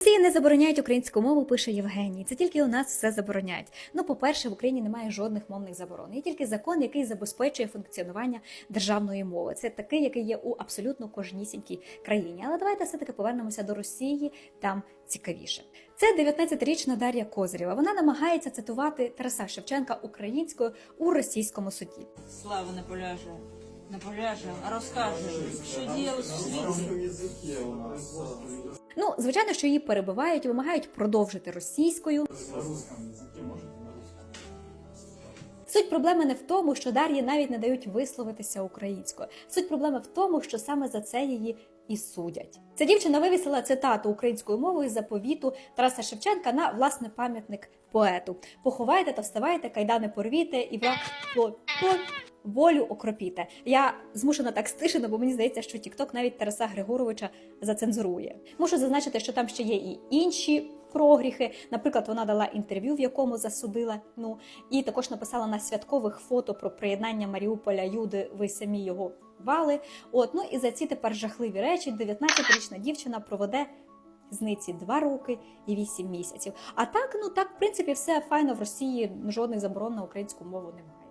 Росії не забороняють українську мову, пише Євгеній. Це тільки у нас все забороняють. Ну, по-перше, в Україні немає жодних мовних заборон. Є тільки закон, який забезпечує функціонування державної мови. Це такий, який є у абсолютно кожнісінькій країні. Але давайте все-таки повернемося до Росії. Там цікавіше. Це 19-річна Дар'я Козирєва. Вона намагається цитувати Тараса Шевченка українською у російському суді. Слава не поляже, не поляже, а розкаже, що діялось в світі. Ну, звичайно, що її перебивають вимагають продовжити російською. Суть проблеми не в тому, що Дар'ї навіть не дають висловитися українською. Суть проблеми в тому, що саме за це її і судять. Ця дівчина вивісила цитату українською мовою з заповіту Тараса Шевченка на власне пам'ятник поету. Поховайте та вставайте, кайдани порвіте і враг пло- волю окропіте. Я змушена так стишена, бо мені здається, що TikTok навіть Тараса Григоровича зацензурує. Мушу зазначити, що там ще є і інші прогріхи. Наприклад, вона дала інтерв'ю, в якому засудила. Ну і також написала на святкових фото про приєднання Маріуполя Юди. Ви самі його вали. От ну і за ці тепер жахливі речі 19-річна дівчина проведе. З ниці два роки і вісім місяців. А так, ну так, в принципі, все файно в Росії жодних заборон на українську мову немає.